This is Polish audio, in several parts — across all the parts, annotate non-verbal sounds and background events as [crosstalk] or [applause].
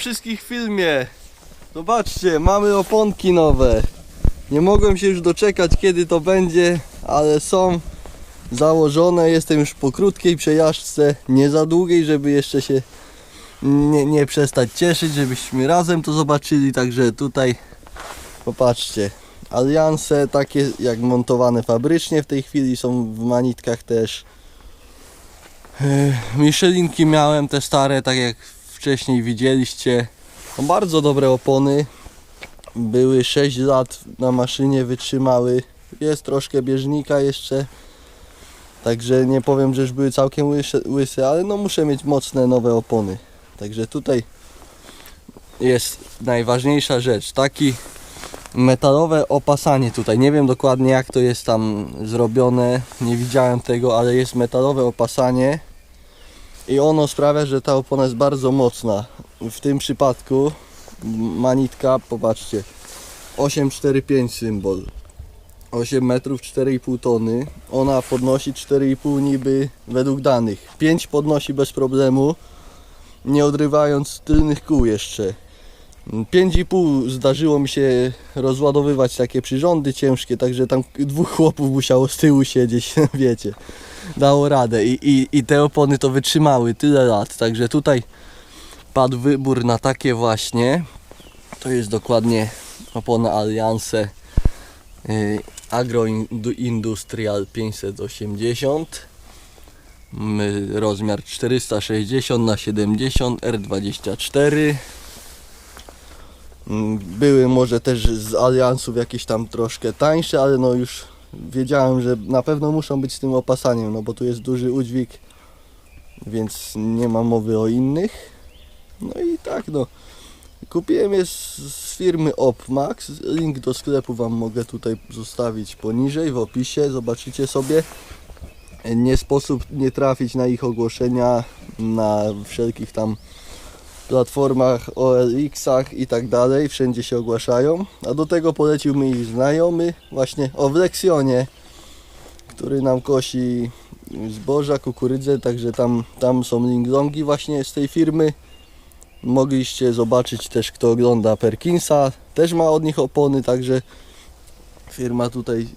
Wszystkich w filmie. Zobaczcie, mamy oponki nowe. Nie mogłem się już doczekać kiedy to będzie, ale są założone. Jestem już po krótkiej przejażdżce, nie za długiej, żeby jeszcze się nie, nie przestać cieszyć, żebyśmy razem to zobaczyli. Także tutaj popatrzcie. Alianse takie jak montowane fabrycznie w tej chwili są w manitkach też. Ech, Michelinki miałem te stare, tak jak wcześniej widzieliście. Bardzo dobre opony. Były 6 lat na maszynie, wytrzymały. Jest troszkę bieżnika jeszcze. Także nie powiem, że już były całkiem łyse, łyse, ale no muszę mieć mocne nowe opony. Także tutaj jest najważniejsza rzecz. Taki metalowe opasanie tutaj. Nie wiem dokładnie jak to jest tam zrobione. Nie widziałem tego, ale jest metalowe opasanie i ono sprawia, że ta opona jest bardzo mocna. W tym przypadku manitka, popatrzcie, 845 symbol. 8 metrów 4,5 tony. Ona podnosi 4,5 niby według danych. 5 podnosi bez problemu, nie odrywając tylnych kół jeszcze. 5,5 zdarzyło mi się rozładowywać takie przyrządy ciężkie, także tam dwóch chłopów musiało z tyłu siedzieć, [laughs] wiecie. Dało radę. I, i, i te opony to wytrzymały tyle lat, także tutaj padł wybór na takie właśnie. To jest dokładnie opona y, Agro Indu- Industrial 580 My- rozmiar 460 na 70 R24 Mm, były może też z aliansów jakieś tam troszkę tańsze, ale no już wiedziałem, że na pewno muszą być z tym opasaniem, no bo tu jest duży udźwig, więc nie ma mowy o innych. No i tak no. Kupiłem je z, z firmy Opmax. Link do sklepu Wam mogę tutaj zostawić poniżej w opisie. Zobaczycie sobie. Nie sposób nie trafić na ich ogłoszenia na wszelkich tam platformach OLX-ach i tak dalej, wszędzie się ogłaszają. A do tego polecił mi znajomy, właśnie o w Lexionie, który nam kosi zboża, kukurydzę, także tam, tam są linglongi właśnie z tej firmy. Mogliście zobaczyć też kto ogląda Perkinsa, też ma od nich opony, także firma tutaj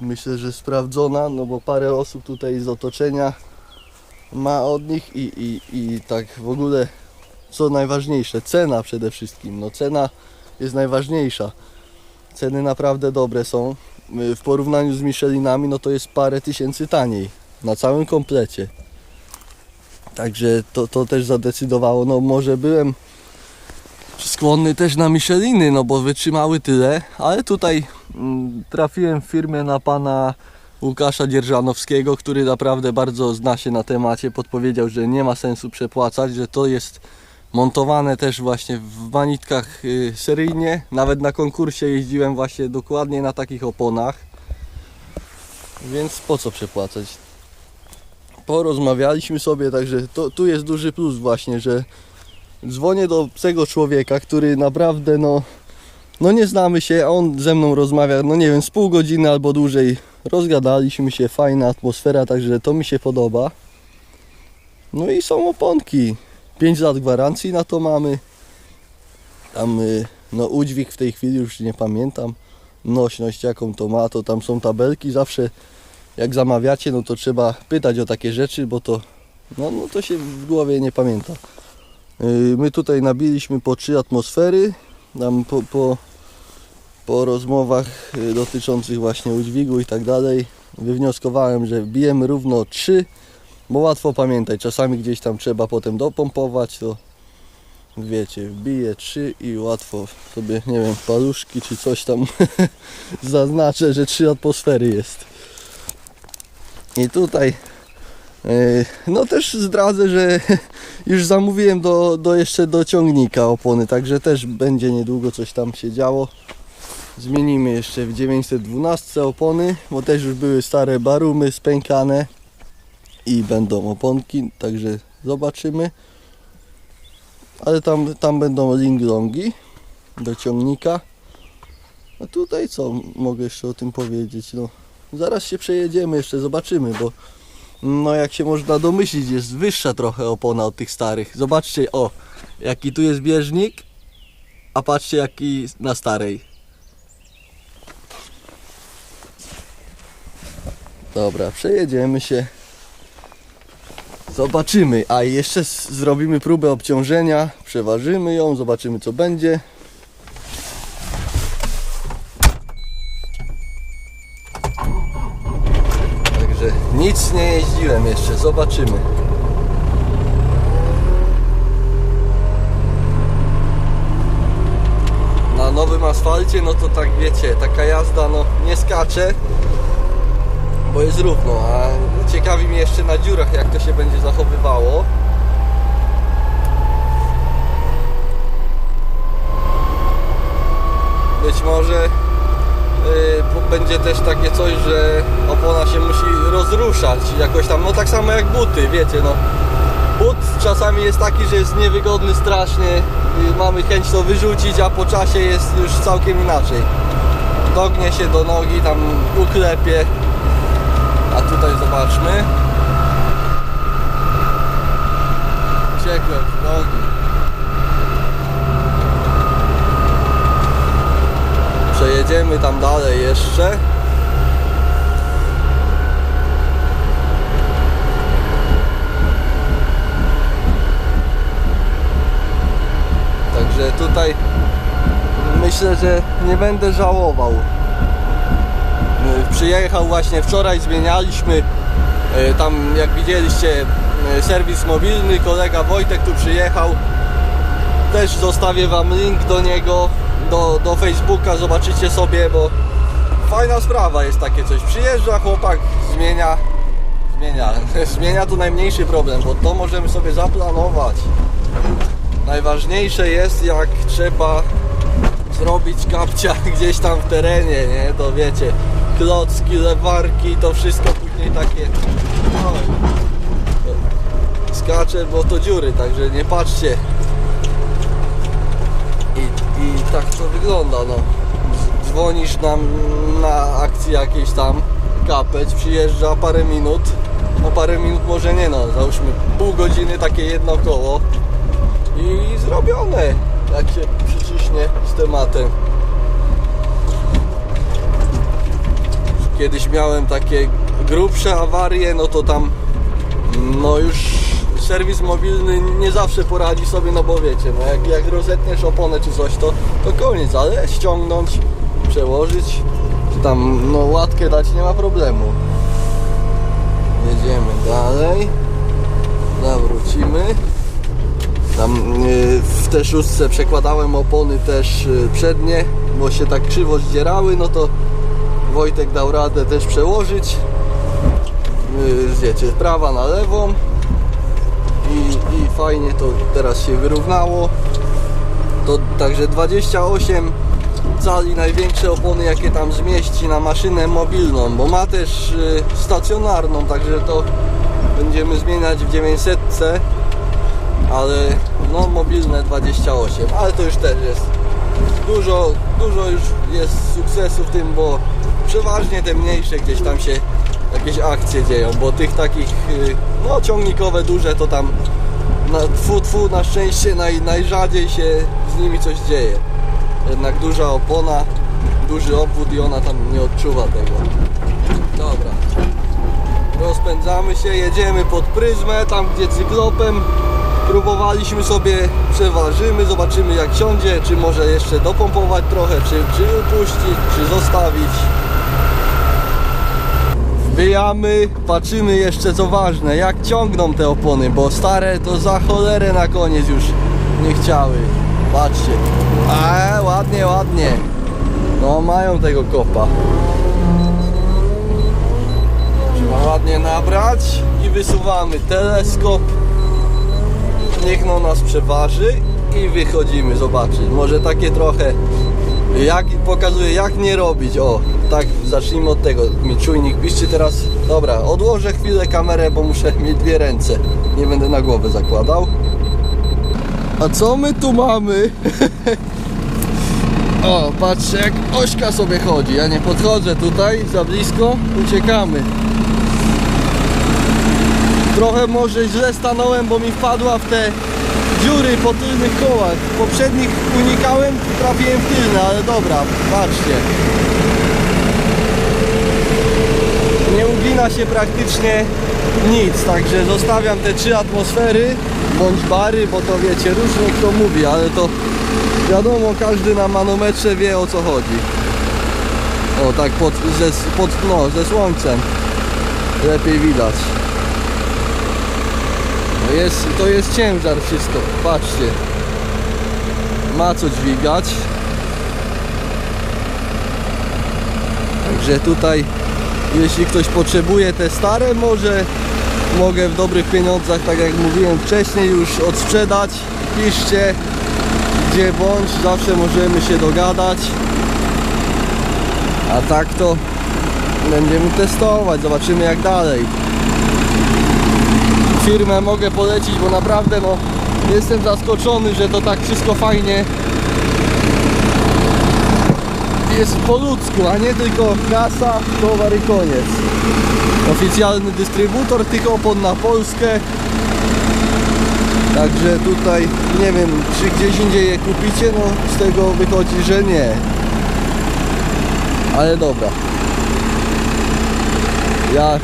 myślę, że sprawdzona, no bo parę osób tutaj z otoczenia ma od nich i, i, i tak w ogóle co najważniejsze, cena przede wszystkim. No cena jest najważniejsza. Ceny naprawdę dobre są. W porównaniu z Michelinami, no to jest parę tysięcy taniej. Na całym komplecie. Także to, to też zadecydowało. No może byłem skłonny też na Micheliny, no bo wytrzymały tyle, ale tutaj mm, trafiłem w firmę na pana Łukasza Dzierżanowskiego, który naprawdę bardzo zna się na temacie. Podpowiedział, że nie ma sensu przepłacać, że to jest montowane też właśnie w manitkach y, seryjnie. Nawet na konkursie jeździłem właśnie dokładnie na takich oponach. Więc po co przepłacać? Porozmawialiśmy sobie, także to, tu jest duży plus właśnie, że dzwonię do obcego człowieka, który naprawdę no, no nie znamy się, a on ze mną rozmawia, no nie wiem, z pół godziny albo dłużej. Rozgadaliśmy się, fajna atmosfera, także to mi się podoba. No i są oponki. 5 lat gwarancji na to mamy. Tam y, no udźwig w tej chwili już nie pamiętam. Nośność jaką to ma, to tam są tabelki. Zawsze jak zamawiacie, no to trzeba pytać o takie rzeczy, bo to no, no to się w głowie nie pamięta. Y, My tutaj nabiliśmy po trzy atmosfery. Tam po, po, po rozmowach y, dotyczących właśnie udźwigu i tak dalej wywnioskowałem, że bijemy równo 3 bo łatwo pamiętać, czasami gdzieś tam trzeba potem dopompować, to wiecie, wbiję 3 i łatwo sobie, nie wiem, paluszki czy coś tam [laughs] zaznaczę, że 3 atmosfery jest. I tutaj yy, no też zdradzę, że [laughs] już zamówiłem do, do jeszcze do ciągnika opony, także też będzie niedługo coś tam się działo. Zmienimy jeszcze w 912 opony, bo też już były stare barumy spękane i będą oponki, także zobaczymy. Ale tam, tam będą linglongi do ciągnika. A tutaj co mogę jeszcze o tym powiedzieć? No, zaraz się przejedziemy, jeszcze zobaczymy, bo no jak się można domyślić, jest wyższa trochę opona od tych starych. Zobaczcie, o, jaki tu jest bieżnik, a patrzcie jaki na starej. Dobra, przejedziemy się. Zobaczymy, a jeszcze zrobimy próbę obciążenia, przeważymy ją, zobaczymy co będzie. Także nic nie jeździłem jeszcze, zobaczymy. Na nowym asfalcie, no to tak wiecie, taka jazda no nie skacze, bo jest równo, a ciekawi mnie jeszcze na dziurach jak to się będzie zachowywało. Być może y, bo będzie też takie coś, że opona się musi rozruszać jakoś tam, no tak samo jak buty, wiecie no. But czasami jest taki, że jest niewygodny strasznie mamy chęć to wyrzucić, a po czasie jest już całkiem inaczej. Dognie się do nogi, tam uklepie, a tutaj zobaczmy. Ciekłem w nogi. Przejedziemy tam dalej jeszcze. Także tutaj myślę, że nie będę żałował. Przyjechał właśnie wczoraj, zmienialiśmy e, tam jak widzieliście e, serwis mobilny, kolega Wojtek tu przyjechał. Też zostawię wam link do niego, do, do Facebooka, zobaczycie sobie, bo fajna sprawa jest takie coś. Przyjeżdża chłopak, zmienia, zmienia, [laughs] zmienia to najmniejszy problem, bo to możemy sobie zaplanować. Najważniejsze jest jak trzeba zrobić kapcia [laughs] gdzieś tam w terenie, nie? To wiecie, klocki, lewarki, to wszystko później takie to skacze, bo to dziury, także nie patrzcie. I, i tak to wygląda, no. Dzwonisz nam na akcji jakiejś tam, kapeć, przyjeżdża parę minut, no parę minut może nie no, załóżmy pół godziny takie jedno koło i zrobione, jak się przyciśnie z tematem. Kiedyś miałem takie grubsze awarie, no to tam no już serwis mobilny nie zawsze poradzi sobie, no bo wiecie, no jak, jak rozetniesz oponę czy coś, to, to koniec, ale ściągnąć, przełożyć, czy tam no łatkę dać nie ma problemu. Jedziemy dalej, zawrócimy. Tam y, w te szóstce przekładałem opony też y, przednie, bo się tak krzywo zdzierały, no to Wojtek dał radę też przełożyć. Y, Wiecie, prawa na lewą i, i fajnie to teraz się wyrównało. To także 28 cali największe opony jakie tam zmieści na maszynę mobilną, bo ma też y, stacjonarną, także to będziemy zmieniać w 900 ale no mobilne 28, ale to już też jest dużo, dużo już jest sukcesu w tym, bo przeważnie te mniejsze gdzieś tam się jakieś akcje dzieją, bo tych takich y, no ciągnikowe duże to tam na, tfu, tfu, na szczęście naj, najrzadziej się z nimi coś dzieje. Jednak duża opona, duży obwód i ona tam nie odczuwa tego. Dobra. Rozpędzamy się, jedziemy pod pryzmę, tam gdzie cyklopem próbowaliśmy sobie, przeważymy, zobaczymy jak siądzie, czy może jeszcze dopompować trochę, czy, czy upuścić, czy zostawić. Wbijamy, patrzymy jeszcze co ważne, jak ciągną te opony, bo stare to za cholerę na koniec już nie chciały. Patrzcie. A ładnie, ładnie. No mają tego kopa. Trzeba ładnie nabrać i wysuwamy teleskop. Niech no nas przeważy i wychodzimy zobaczyć. Może takie trochę jak pokazuje jak nie robić. O, tak zacznijmy od tego. Mi czujnik piszczy teraz. Dobra, odłożę chwilę kamerę, bo muszę [laughs] mieć dwie ręce. Nie będę na głowę zakładał. A co my tu mamy? [laughs] O, patrzcie jak Ośka sobie chodzi. Ja nie podchodzę tutaj za blisko, uciekamy. Trochę może źle stanąłem, bo mi wpadła w te dziury po tylnych kołach. Poprzednich unikałem, trafiłem w tylne, ale dobra, patrzcie. Nie ugina się praktycznie nic, także zostawiam te trzy atmosfery bądź bary, bo to wiecie, różnie kto mówi, ale to wiadomo, każdy na manometrze wie o co chodzi. O, tak pod, ze, pod, no, ze słońcem lepiej widać. No jest, to jest ciężar wszystko, patrzcie. Ma co dźwigać. Także tutaj, jeśli ktoś potrzebuje te stare, może mogę w dobrych pieniądzach, tak jak mówiłem wcześniej, już odsprzedać. Piszcie gdzie bądź, zawsze możemy się dogadać. A tak to będziemy testować, zobaczymy jak dalej. Firmę mogę polecić, bo naprawdę no, jestem zaskoczony, że to tak wszystko fajnie jest po ludzku, a nie tylko kasa, towar i koniec. Oficjalny dystrybutor tych opon na Polskę. Także tutaj nie wiem, czy gdzieś indziej je kupicie, no z tego wychodzi, że nie. Ale dobra. Ja,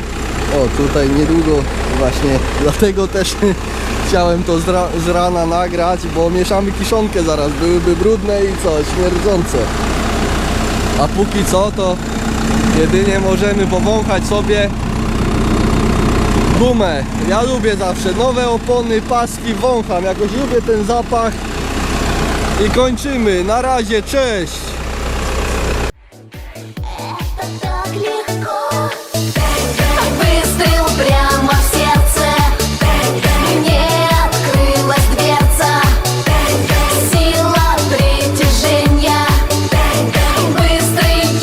o tutaj niedługo właśnie, [laughs] dlatego też [laughs] chciałem to z, ra, z rana nagrać, bo mieszamy kiszonkę zaraz, byłyby brudne i co, śmierdzące. A póki co to jedynie możemy powąchać sobie gumę. Ja lubię zawsze nowe opony, paski wącham, jakoś lubię ten zapach. I kończymy. Na razie, cześć!